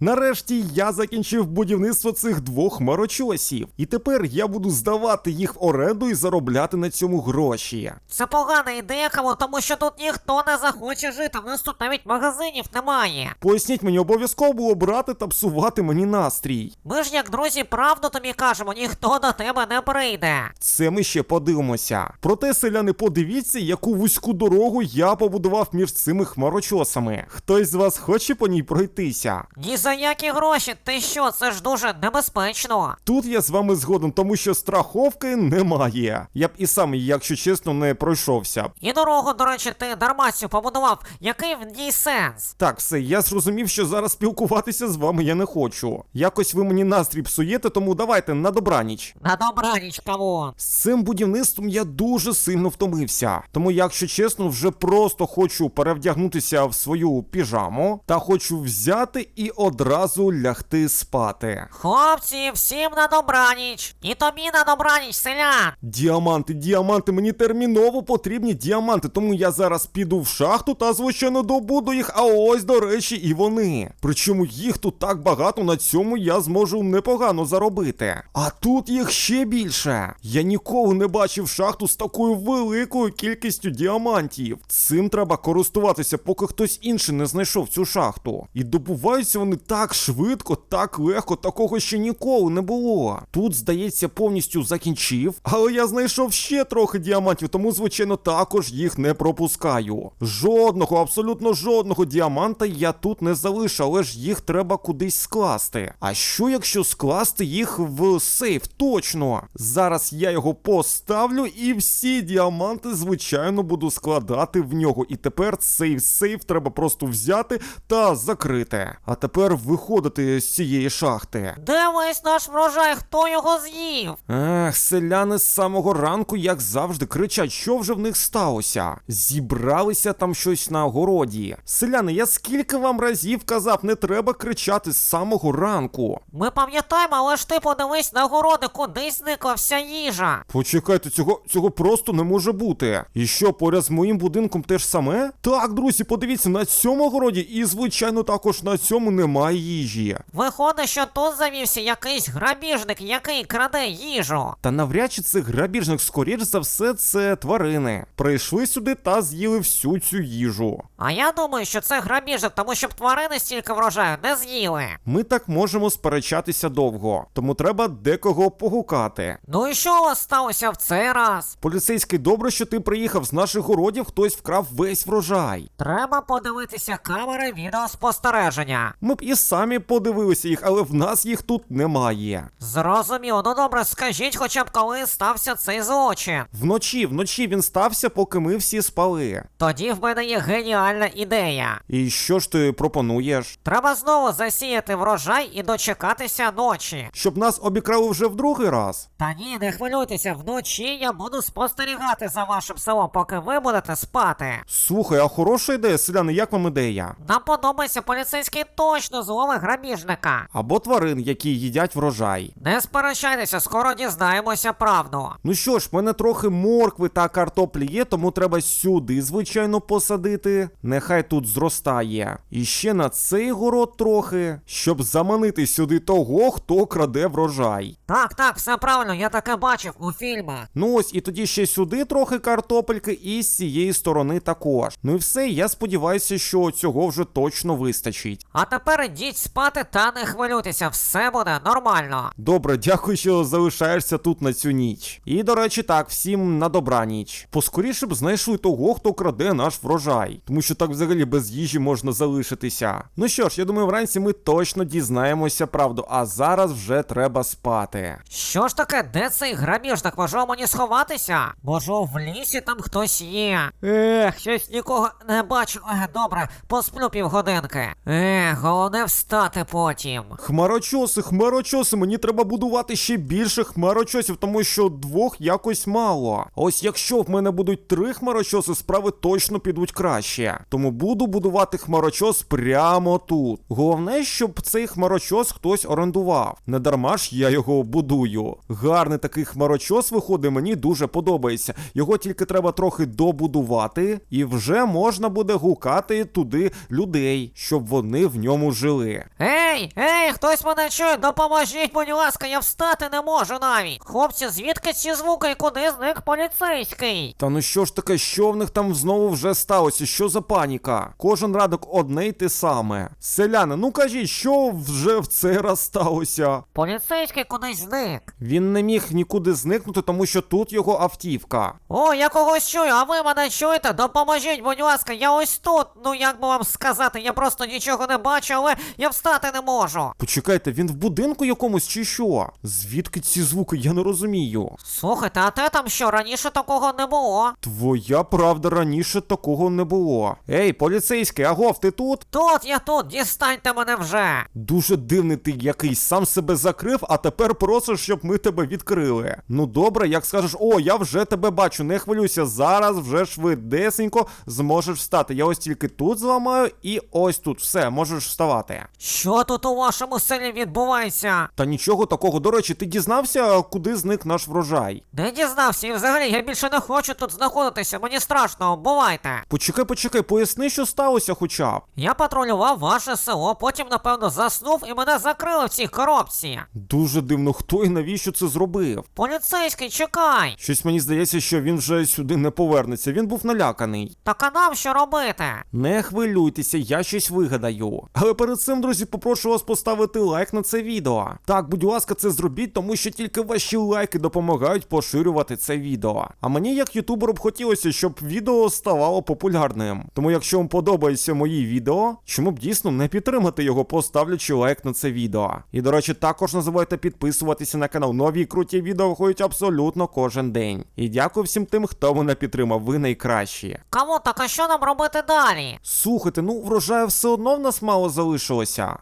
Нарешті я закінчив будівництво цих двох хмарочосів, і тепер я буду здавати їх в оренду і заробляти на цьому гроші. Це погана ідея, кому, тому що тут ніхто не захоче жити. У нас тут навіть магазинів немає. Поясніть мені, обов'язково було брати та псувати мені настрій. Ми ж як друзі правду тобі кажемо, ніхто до тебе не прийде. Це ми ще подивимося. Проте, селяни, подивіться, яку вузьку дорогу я побудував між цими хмарочосами. Хтось з вас хоче по ній пройтися? Ні за які гроші, ти що, це ж дуже небезпечно. Тут я з вами згоден, тому що страховки немає. Я б і сам, якщо чесно, не пройшовся. І дорогу, до речі, ти дарма цю побудував. Який в ній сенс? Так, все, я зрозумів, що зараз спілкуватися з вами я не хочу. Якось ви мені настрій псуєте, тому давайте на добраніч. На добраніч, кавун. З цим будівництвом я дуже сильно втомився. Тому, якщо чесно, вже просто хочу перевдягнутися в свою піжаму та хочу взяти і одразу лягти спати. Хлопці, всім на добраніч. І тобі на добраніч, селян. Діаманти, діаманти, мені терміново потрібні діаманти, тому я зараз піду в шахту та звичайно добуду їх. А ось, до речі, і вони. Причому їх тут так багато, на цьому я зможу непогано заробити. А тут їх ще більше. Я ніколи не бачив шахту з такою великою кількістю діамантів. Цим треба користуватися, поки хтось інший не знайшов цю шахту. І добуваються вони так швидко, так легко, такого ще ніколи не було. Тут, здається, повністю закінчив, але я знайшов ще трохи діамантів, тому, звичайно, також їх не пропускаю. Жодного, абсолютно жодного діаманта я тут не залишив, але ж їх треба кудись скласти. А що якщо скласти їх в сейф? Точно! Зараз я його поставлю і всі діаманти, звичайно, буду складати в нього. І тепер цей сейф треба просто взяти та закрити. А тепер виходити з цієї шахти. Де весь наш врожай? Хто його з'їв? Ех, селяни з самого ранку, як завжди, кричать, що вже в них сталося. Зібралися там щось на городі. Селяни, я скільки вам разів казав, не треба кричати з самого ранку. Ми пам'ятаємо, але ж ти подивись на городи, куди зникла вся їжа. Почекайте, цього, цього просто не може бути. І що, поряд з моїм будинком теж саме? Так, друзі, подивіться, на цьому городі, і звичайно, також на цьому немає їжі. Виходить, що тут завівся якийсь грабіжник, який краде їжу. Та навряд чи це грабіжник, скоріш за все, це тварини. Прийшли сюди та з'їли всю цю їжу. А я думаю, що це грабіжник, тому щоб тварини стільки врожаю не з'їли. Ми так можемо сперечатися довго, тому треба декого погукати. Ну і що у вас сталося в цей раз? Поліцейський, добре, що ти приїхав з наших городів, хтось вкрав весь врожай. Треба подивитися камери відеоспостереження. Ми б і самі подивилися їх, але в нас їх тут немає. Зрозуміло, ну добре, скажіть хоча б коли стався цей злочин. Вночі, вночі він стався, поки ми всі спали. Тоді в мене є геніальна ідея. І що ж ти пропонуєш? Треба знову засіяти врожай і дочекатися ночі. Щоб нас обікрали вже в другий раз? Та ні, не хвилюйтеся, вночі я буду спостерігати за вашим селом, поки ви будете спати. Слухай, а хороша ідея, селяни, як вам ідея? Нам подобається поліцейський точно зловить грабіжника. Або тварин, які їдять врожай. Не сперечайтеся, скоро дізнаємося правду. Ну що ж, в мене трохи моркви та картоплі є, тому треба сюди, звичайно, посадити. Нехай тут зростає. І ще на цей город трохи, щоб заманити сюди того, хто краде врожай. Так, так, все правильно, я таке бачив у фільмах. Ну ось, і тоді ще сюди трохи картопельки, і з цієї сторони також. Ну і все, я сподіваюся, що цього вже точно вистачить. А тепер ідіть спати та не хвилюйтеся, все буде нормально. Добре, дякую, що залишаєшся тут на цю ніч. І до речі, так, всім на добраніч. Поскоріше б знайшли того, хто краде наш врожай, тому що так взагалі без їжі можна залишитися. Ну що ж, я думаю, вранці ми точно дізнаємося правду, а зараз вже треба спати. Що ж таке, де цей грабіжник? Може мені сховатися? Може в лісі там хтось є? Ех, щось нікого не бачу. Ех, добре, посплю півгодинки. Ех, головне встати потім. Хмарочоси, хмарочоси, мені треба будувати ще більше хмарочосів, тому що двох якось мало. Ось якщо в мене будуть три хмарочоси, справи точно підуть краще. Тому буду будувати хмарочос прямо тут. Головне, щоб цей хмарочос хтось орендував. Не дарма ж я його будую. Гарний такий хмарочос виходить, мені дуже подобається. Його тільки треба трохи добудувати, і вже можна буде гукати туди людей, щоб вони в ньому жили. Жили. Ей, ей, хтось мене чує, допоможіть, будь ласка, я встати не можу навіть. Хлопці, звідки ці звуки і куди зник поліцейський? Та ну що ж таке, що в них там знову вже сталося? Що за паніка? Кожен ранок одне й те саме. Селяни, ну кажіть, що вже в цей раз сталося? Поліцейський кудись зник. Він не міг нікуди зникнути, тому що тут його автівка. О, я когось чую, а ви мене чуєте? Допоможіть, будь ласка, я ось тут. Ну як би вам сказати, я просто нічого не бачу, але я встати не можу. Почекайте, він в будинку якомусь чи що? Звідки ці звуки? Я не розумію. Слухайте, а те там що, раніше такого не було? Твоя правда, раніше такого не було. Ей, поліцейський, агов, ти тут? Тут я тут, дістаньте мене вже. Дуже дивний ти якийсь, сам себе закрив, а тепер просиш, щоб ми тебе відкрили. Ну добре, як скажеш, о, я вже тебе бачу, не хвилюйся, зараз вже швидесенько зможеш встати. Я ось тільки тут зламаю і ось тут. Все, можеш вставати. Що тут у вашому селі відбувається? Та нічого такого. До речі, ти дізнався, куди зник наш врожай? Не дізнався, і взагалі я більше не хочу тут знаходитися, мені страшно, бувайте. Почекай, почекай, поясни, що сталося хоча б. Я патрулював ваше село, потім, напевно, заснув і мене закрили в цій коробці. Дуже дивно, хто і навіщо це зробив. Поліцейський, чекай! Щось мені здається, що він вже сюди не повернеться. Він був наляканий. Так а нам що робити? Не хвилюйтеся, я щось вигадаю. Але перед цим, друзі, попрошу вас поставити лайк на це відео. Так, будь ласка, це зробіть, тому що тільки ваші лайки допомагають поширювати це відео. А мені, як ютуберу, б хотілося, щоб відео ставало популярним. Тому, якщо вам подобається мої відео, чому б дійсно не підтримати його, поставлячи лайк на це відео. І до речі, також не забувайте підписуватися на канал. Нові круті відео виходять абсолютно кожен день. І дякую всім тим, хто мене підтримав. Ви найкращі. Кому так а що нам робити далі? Слухайте, ну врожаю все одно в нас мало залишилося.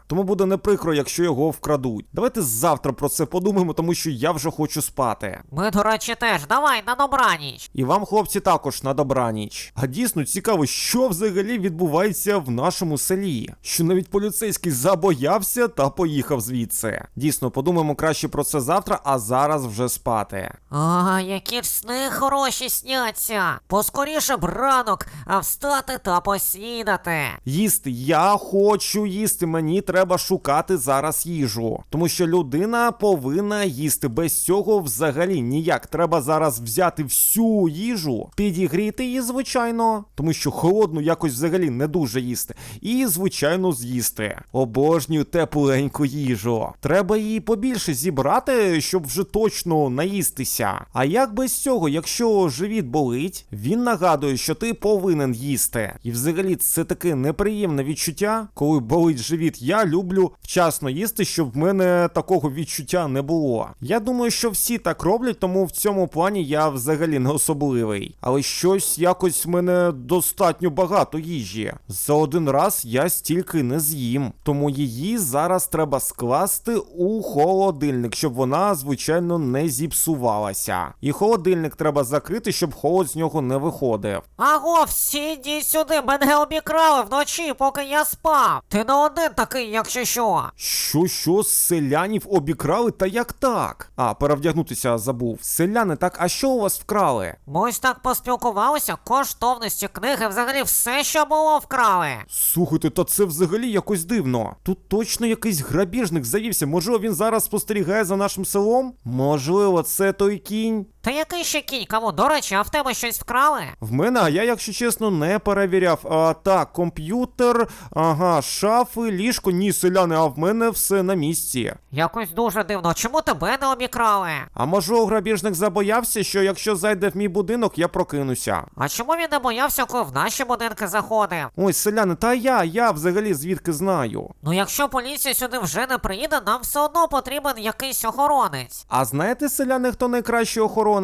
Тому буде не прикро, якщо його вкрадуть. Давайте завтра про це подумаємо, тому що я вже хочу спати. Ми, до речі, теж, давай на добраніч. І вам, хлопці, також на добраніч. А дійсно цікаво, що взагалі відбувається в нашому селі. Що навіть поліцейський забоявся та поїхав звідси. Дійсно, подумаємо краще про це завтра, а зараз вже спати. А, які ж сни хороші сняться. Поскоріше б ранок, а встати та поснідати. Їсти, я хочу їсти. Мені треба шукати зараз їжу. Тому що людина повинна їсти. Без цього взагалі ніяк. Треба зараз взяти всю їжу, підігріти її, звичайно, тому що холодну якось взагалі не дуже їсти. І, звичайно, з'їсти. Обожнюю тепленьку їжу. Треба її побільше зібрати, щоб вже точно наїстися. А як без цього, якщо живіт болить, він нагадує, що ти повинен їсти. І взагалі це таке неприємне відчуття, коли болить живіт. Я люблю вчасно їсти, щоб в мене такого відчуття не було. Я думаю, що всі так роблять, тому в цьому плані я взагалі не особливий. Але щось якось в мене достатньо багато їжі. За один раз я стільки не з'їм. Тому її зараз треба скласти у холодильник, щоб вона, звичайно, не зіпсувалася. І холодильник треба закрити, щоб холод з нього не виходив. Аго, всі йдіть сюди, мене обікрали вночі, поки я спав. Ти не один такий, якщо що. Що, що, селянів обікрали? Та як так? А, перевдягнутися забув. Селяни, так, а що у вас вкрали? Ми ось так поспілкувалися, коштовності книги, взагалі все, що було, вкрали. Слухайте, та це взагалі якось дивно. Тут точно якийсь грабіжник завівся. Можливо, він зараз спостерігає за нашим селом? Можливо, це той кінь. Та який ще кінь, кому? До речі, а в тебе щось вкрали? В мене, а я, якщо чесно, не перевіряв. А, так, комп'ютер, ага, шафи, ліжко, ні, селяни, а в мене все на місці. Якось дуже дивно, чому тебе не обікрали? А може, грабіжник забоявся, що якщо зайде в мій будинок, я прокинуся. А чому він не боявся, коли в наші будинки заходив? Ой, селяни, та я, я взагалі звідки знаю. Ну якщо поліція сюди вже не приїде, нам все одно потрібен якийсь охоронець. А знаєте, селяни, хто найкращий охоронець?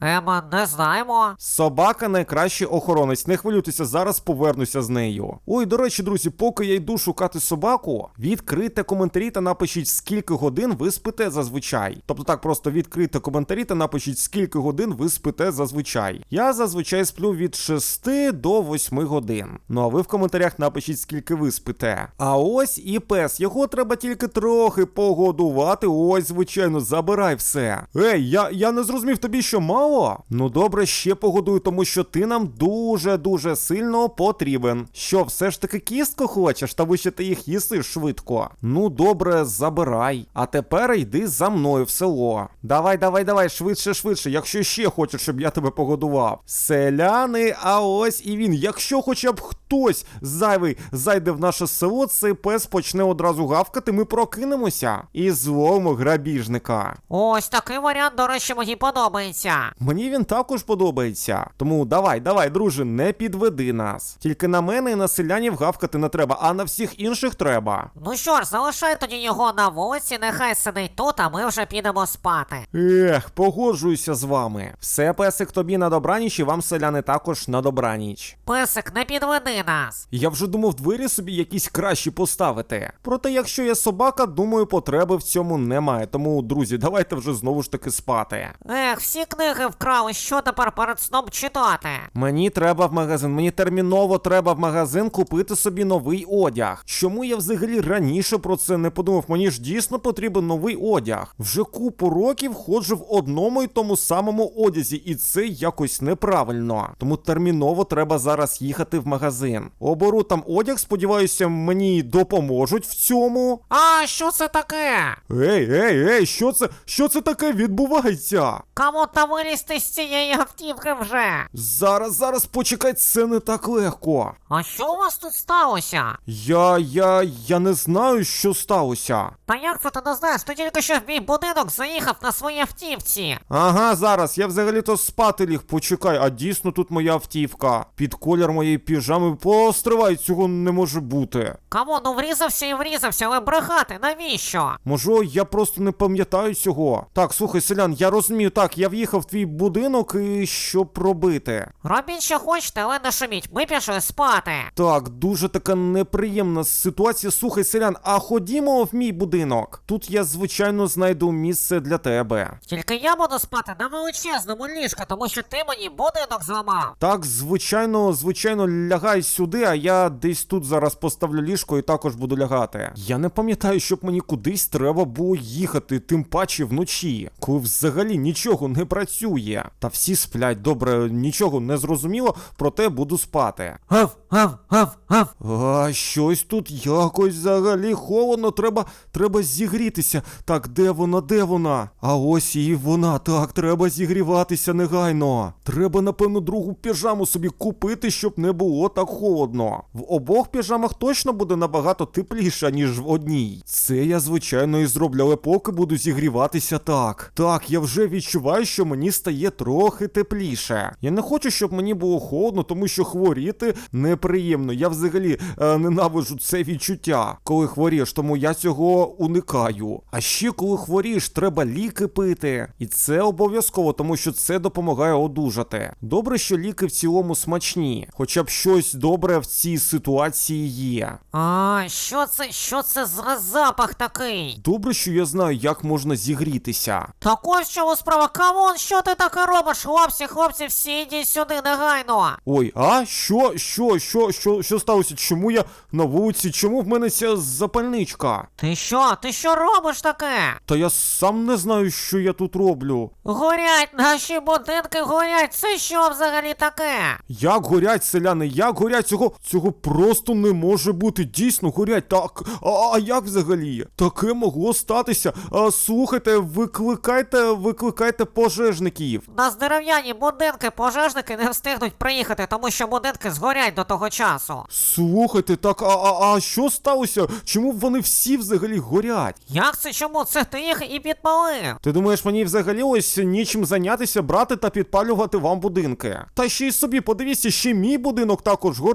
Ема, не знаємо. Собака найкращий охоронець. Не хвилюйтеся, зараз повернуся з нею. Ой, до речі, друзі, поки я йду шукати собаку, відкрийте коментарі та напишіть, скільки годин ви спите зазвичай. Тобто так, просто відкрийте коментарі та напишіть, скільки годин ви спите зазвичай. Я зазвичай сплю від 6 до 8 годин. Ну а ви в коментарях напишіть, скільки ви спите. А ось і пес. Його треба тільки трохи погодувати. Ось, звичайно, забирай все. Ей, я, я не зрозумів, тобі тобі що мало? Ну добре, ще погодую, тому що ти нам дуже-дуже сильно потрібен. Що, все ж таки кістку хочеш, тому що ти їх їсиш швидко. Ну добре, забирай. А тепер йди за мною в село. Давай, давай, давай, швидше, швидше, якщо ще хочеш, щоб я тебе погодував. Селяни, а ось і він. Якщо хоча б хтось зайвий зайде в наше село, цей пес почне одразу гавкати, ми прокинемося і зловимо грабіжника. Ось такий варіант, до речі, мені подобається. Мені він також подобається. Тому давай, давай, друже, не підведи нас. Тільки на мене і на селянів гавкати не треба, а на всіх інших треба. Ну що ж, залишай тоді його на вулиці, нехай сидить тут, а ми вже підемо спати. Ех, погоджуюся з вами. Все, песик, тобі на добраніч, і вам селяни також на добраніч. Песик, не підведи нас. Я вже думав двері собі якісь кращі поставити. Проте, якщо я собака, думаю, потреби в цьому немає. Тому, друзі, давайте вже знову ж таки спати. Ех, всі книги вкрали, що тепер перед сном читати? Мені треба в магазин, мені терміново треба в магазин купити собі новий одяг. Чому я взагалі раніше про це не подумав? Мені ж дійсно потрібен новий одяг. Вже купу років ходжу в одному і тому самому одязі, і це якось неправильно. Тому терміново треба зараз їхати в магазин. Оберу там одяг, сподіваюся, мені допоможуть в цьому. А що це таке? Ей, ей, ей, що це? Що це таке відбувається? Кому та вилізти з цієї автівки вже? Зараз, зараз почекай, це не так легко. А що у вас тут сталося? Я, я, я не знаю, що сталося. Та як це ти не знаєш? Ти тільки що в мій будинок заїхав на своїй автівці. Ага, зараз, я взагалі-то спати ліг, почекай, а дійсно тут моя автівка. Під колір моєї піжами постривай, цього не може бути. Кому ну врізався і врізався, але брехати, навіщо? Може, я просто не пам'ятаю цього. Так, слухай, селян, я розумію, так, я в'їхав в твій будинок і що робити? Робіть, що хочете, але не шуміть, ми пішли спати. Так, дуже така неприємна ситуація. Слухай, селян, а ходімо в мій будинок. Тут я, звичайно, знайду місце для тебе. Тільки я буду спати на величезному ліжку, тому що ти мені будинок зламав. Так, звичайно, звичайно, лягай сюди, а я десь тут зараз поставлю ліжко і також буду лягати. Я не пам'ятаю, щоб мені кудись треба було їхати, тим паче вночі, коли взагалі нічого не працює. Та всі сплять, добре, нічого не зрозуміло, проте буду спати. Гав, гав, гав, гав. А щось тут якось взагалі холодно, треба, треба зігрітися. Так, де вона, де вона? А ось і вона. Так, треба зігріватися негайно. Треба, напевно, другу піжаму собі купити, щоб не було так холодно. В обох піжамах точно буде набагато тепліше, ніж в одній. Це я, звичайно, і зроблю, але поки буду зігріватися так. Так, я вже відчуваю, що мені стає трохи тепліше. Я не хочу, щоб мені було холодно, тому що хворіти неприємно. Я взагалі е, ненавиджу це відчуття, коли хворієш, тому я цього уникаю. А ще коли хворієш, треба ліки пити. І це обов'язково, тому що це допомагає одужати. Добре, що ліки в цілому смачні, хоча б щось добре в цій ситуації є. А, що це, що це за запах такий? Добре, що я знаю, як можна зігрітися. Так ось в справа, камон, що ти таке робиш? Хлопці, хлопці, всі йдіть сюди негайно. Ой, а що, що, що, що, що сталося? Чому я на вулиці? Чому в мене ця запальничка? Ти що, ти що робиш таке? Та я сам не знаю, що я тут роблю. Горять, наші будинки горять, це що взагалі таке? Як горять селяни, як горять цього, цього просто не може бути. Дійсно горять. Так, а, а як взагалі? Таке могло статися. А, слухайте, викликайте, викликайте пожежників. У нас дерев'яні будинки, пожежники не встигнуть приїхати, тому що будинки згорять до того часу. Слухайте, так, а, а, а що сталося? Чому вони всі взагалі горять? Як це чому? Це ти їх і підпалив? Ти думаєш, мені взагалі ось нічим зайнятися, брати та підпалювати вам будинки? Та ще й собі подивіться, ще мій будинок також горить.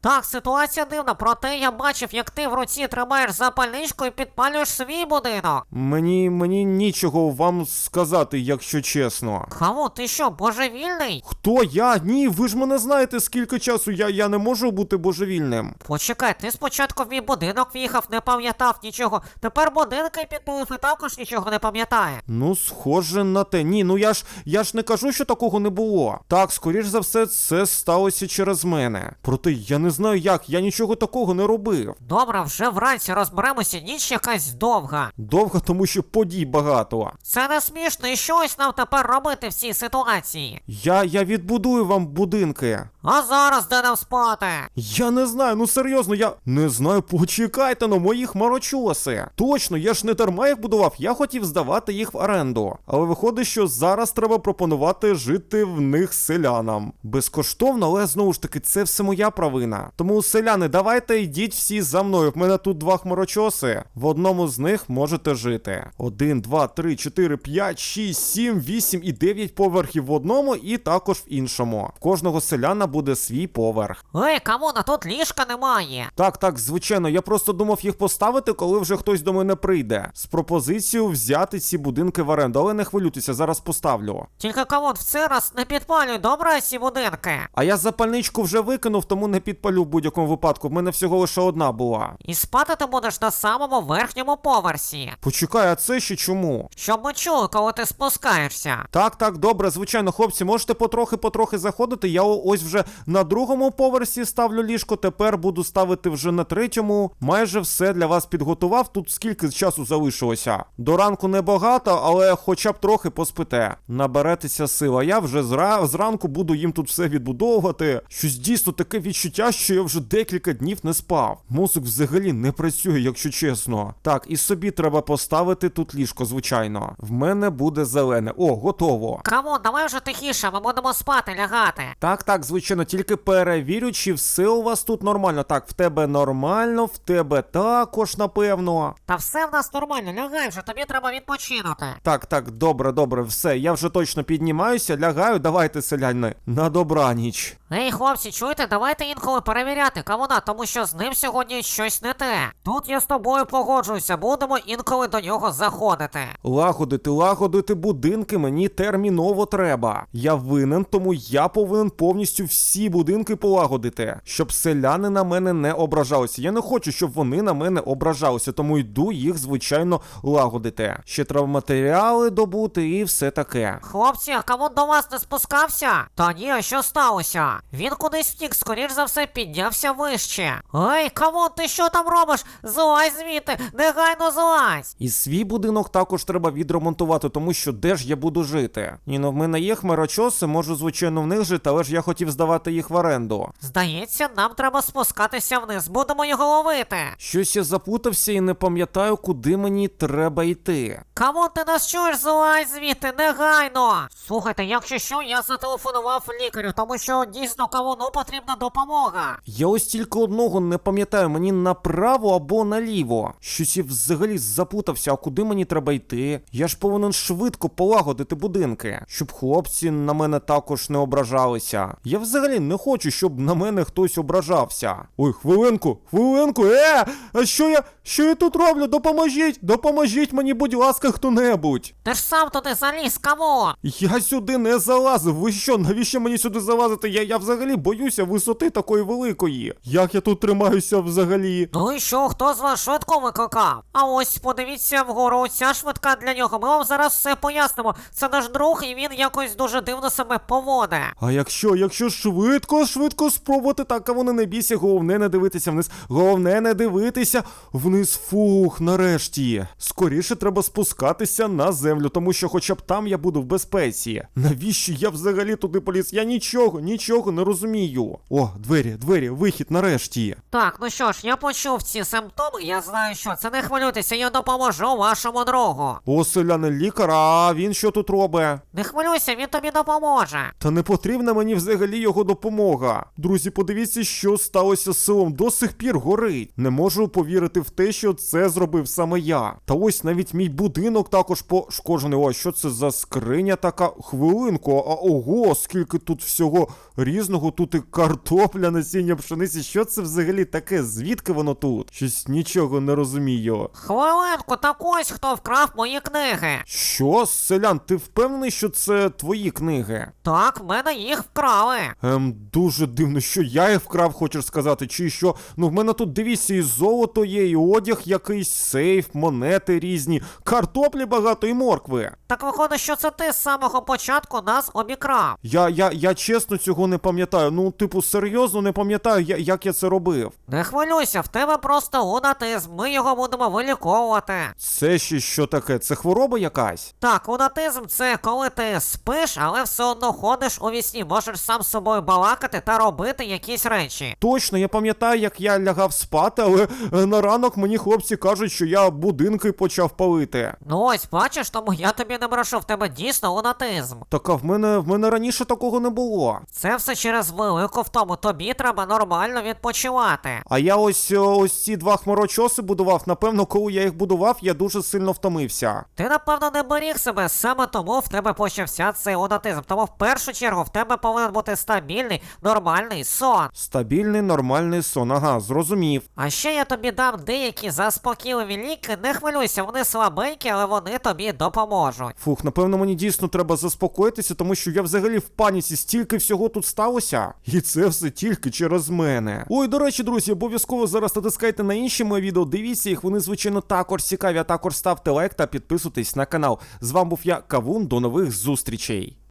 Так, ситуація дивна, проте я бачив, як ти в руці тримаєш запальничку і підпалюєш свій будинок. Мені мені нічого вам сказати, якщо чесно. Хаму, ти що, божевільний? Хто я? Ні, ви ж мене знаєте, скільки часу я, я не можу бути божевільним. Почекай, ти спочатку в мій будинок в'їхав, не пам'ятав нічого. Тепер будинки підпалив і також нічого не пам'ятає. Ну, схоже на те. Ні, ну я ж я ж не кажу, що такого не було. Так, скоріш за все, це сталося через мене. Проте я не знаю як, я нічого такого не робив. Добре, вже вранці розберемося, ніч якась довга. Довго, тому що подій багато. Це не смішно, і щось нам тепер робити в цій ситуації. Я, я відбудую вам будинки. А зараз де нам спати? Я не знаю, ну серйозно, я не знаю, почекайте на мої хмарочоси. Точно, я ж не дарма їх будував, я хотів здавати їх в оренду. Але виходить, що зараз треба пропонувати жити в них селянам. Безкоштовно, але знову ж таки, це все моя провина. Тому, селяни, давайте йдіть всі за мною. В мене тут два хмарочоси. В одному з них можете жити. Один, два, три, чотири, п'ять, шість, сім, вісім і дев'ять поверхів в одному, і також в іншому. В кожного селяна буде свій поверх. Ей, камона, тут ліжка немає. Так, так, звичайно, я просто думав їх поставити, коли вже хтось до мене прийде. З пропозицією взяти ці будинки в оренду, але не хвилюйтеся, зараз поставлю. Тільки камон, в цей раз не підпалюй, добре, ці будинки. А я запальничку вже викинув, тому не підпалю в будь-якому випадку. В мене всього лише одна була. І спати ти будеш на самому верхньому поверсі. Почекай, а це ще чому? Щоб ми чули, коли ти спускаєшся. Так, так, добре, звичайно, хлопці, можете потрохи-потрохи заходити. Я ось вже на другому поверсі ставлю ліжко, тепер буду ставити вже на третьому. Майже все для вас підготував. Тут скільки часу залишилося? До ранку небагато, але хоча б трохи поспите. Наберетеся сила. Я вже зра... зранку буду їм тут все відбудовувати. Щось дійсно таке відчуття, що я вже декілька днів не спав. Мозок взагалі не працює, якщо чесно. Так, і собі треба поставити тут ліжко, звичайно. В мене буде зелене. О, готово. Камон, давай вже тихіше, ми будемо спати, лягати. Так, так, звичайно, тільки перевірю, чи все у вас тут нормально. Так, в тебе нормально, в тебе також, напевно. Та все в нас нормально, лягай вже, тобі треба відпочинути. Так, так, добре, добре, все. Я вже точно піднімаюся, лягаю, давайте, селяни, на добраніч. Ей, хлопці, чуєте, давайте інколи перевіряти кавуна, тому що з ним сьогодні щось не те. Тут я з тобою погоджуюся, будемо інколи до нього заходити. Лагодити, лагодити будинки мені терміново треба. Я винен, тому я повинен повністю всі будинки полагодити, щоб селяни на мене не ображалися. Я не хочу, щоб вони на мене ображалися, тому йду їх, звичайно, лагодити. Ще треба матеріали добути і все таке. Хлопці, а кавун до вас не спускався? Та ні, а що сталося? Він кудись втік, скоріш за все, піднявся вище. Ей, кавун, ти що там робиш? Злазь звідти, негайно злазь! І свій будинок також треба відремонтувати, тому що де ж я буду жити? Ні, ну в мене є хмарочоси, можу звичайно в них жити, але ж я хотів здавати їх в оренду. Здається, нам треба спускатися вниз, будемо його ловити. Щось я запутався і не пам'ятаю, куди мені треба йти. Кому ти нас чуєш, злазь звідти, негайно! Слухайте, якщо що, я зателефонував лікарю, тому що дійсно кавуну потрібна допомога. Я ось тільки одного не пам'ятаю, мені направо або наліво. Щось я взагалі запутався, а куди мені треба йти? Я ж повинен швидко полагодити будинки, щоб хлопці на мене також не ображалися. Я взагалі не хочу, щоб на мене хтось ображався. Ой, хвилинку, хвилинку, е! А що я? Що я тут роблю? Допоможіть! Допоможіть мені, будь ласка, хто-небудь! Ти ж сам туди заліз, кому? Я сюди не залазив. Ви що? Навіщо мені сюди залазити? Я, я взагалі боюся висоти такої великої. Як я тут тримаюся взагалі? Ну і що, хто з вас швидко викликав? А ось подивіться вгору, оця швидка для нього. Ми вам зараз все пояснимо. Це наш друг, і він якось дуже дивно себе поводить. А якщо, якщо швидко, швидко спробувати, так а вони не бійся, головне не дивитися вниз. Головне не дивитися вниз. Фух, нарешті. Скоріше треба спускатися на землю, тому що хоча б там я буду в безпеці. Навіщо я взагалі туди поліз? Я нічого, нічого не розумію. О, двері, двері, вихід нарешті. Так, ну що ж, я почув ці симптоми, я знаю, що це не хвилюйтеся, я допоможу вашому другу. О, селяни лікар, а він що тут робить? Не хвилюйся, він тобі допоможе. Та не потрібна мені взагалі його допомога. Друзі, подивіться, що сталося з селом. До сих пір горить. Не можу повірити в те, що це зробив саме я. Та ось навіть мій будинок також пошкоджений. О, що це за скриня така? Хвилинку, а ого, скільки тут всього різного. Тут і картопля, насіння пшениці. Що це взагалі таке? Звідки воно тут? Щось нічого не розумію. Хвилинку, так ось хто вкрав мої книги. Що, селян, ти впевнений, що це твої книги? Так, в мене їх вкрали. Ем, дуже дивно, що я їх вкрав, хочеш сказати, чи що? Ну, в мене тут дивіться, і золото є, і одяг якийсь, сейф, монети різні, картоплі багато і моркви. Так виходить, що це ти з самого початку нас обікрав. Я, я, я чесно цього не пам'ятаю. Ну, типу, серйозно не пам'ятаю, я- як я це робив. Не хвилюйся, в тебе просто лунатизм, ми його будемо виліковувати. Це ще що таке? Це хвороба якась? Так, лунатизм це коли ти спиш, але все одно ходиш у вісні, можеш сам з собою балакати та робити якісь речі. Точно, я пам'ятаю, як я лягав спати, але е, на ранок мені хлопці кажуть, що я будинки почав палити. Ну ось, бачиш, тому я тобі не брешу, в тебе дійсно лунатизм. Так а в мене в мене раніше такого не було. Це все через велику втому, тобі треба нормально відпочивати. А я ось е, ось ці два хмарочоси будував. Напевно, коли я їх будував, я дуже сильно втомився. Ти, напевно, не беріг себе, саме тому в тебе почався цей лунатизм. Тому в першу чергу в тебе повинен бути стабільний, нормальний сон. Стабільний, нормальний сон. Ага, зрозумів. А ще я тобі дам деякі заспокійливі ліки, не хвилюйся, вони слабенькі, але вони тобі допоможуть. Фух, напевно, мені дійсно треба заспокоїтися, тому що я взагалі в паніці стільки всього тут сталося. І це все тільки через мене. Ой, до речі, друзі, обов'язково зараз натискайте на інші мої відео. Дивіться їх, вони звичайно також цікаві. А також ставте лайк та підписуйтесь на канал. З вами був я, Кавун. До нових зустрічей.